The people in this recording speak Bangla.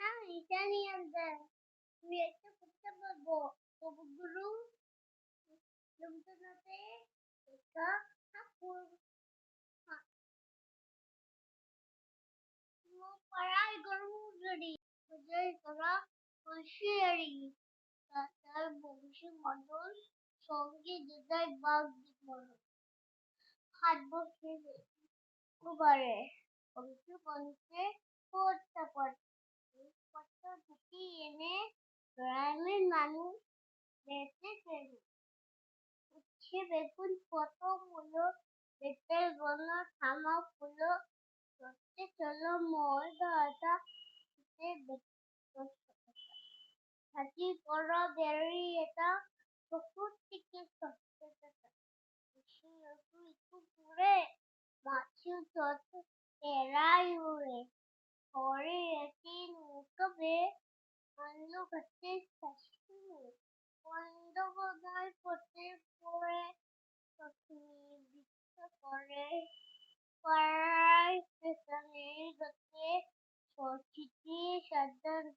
ada. Biasa kita bawa bawa guru. Belum nanti kita hapur. Mau parai guru jadi. Bajai kara হুঁশিয়ারি তার বংশী মণ্ডল সঙ্গে যেটাই বাঘ মরণ হাত বসে পারে বংশী বংশে করতে পারে ঢুকি এনে গ্রামের মানুষ বেঁচে ফেলে? উচ্ছে বেগুন মূলো, বেতের গণ থামা ফুলো সত্যি চলো মোর দাদা হাতি করা বেরি এটা প্রকৃতিকে সত্যতা একটু ঘুরে, মাছি যত এরাই উড়ে। ঘরে cuando contestas tú, cuando voy por ti, por ti, por पर सहेल बच्चे छोटी सदन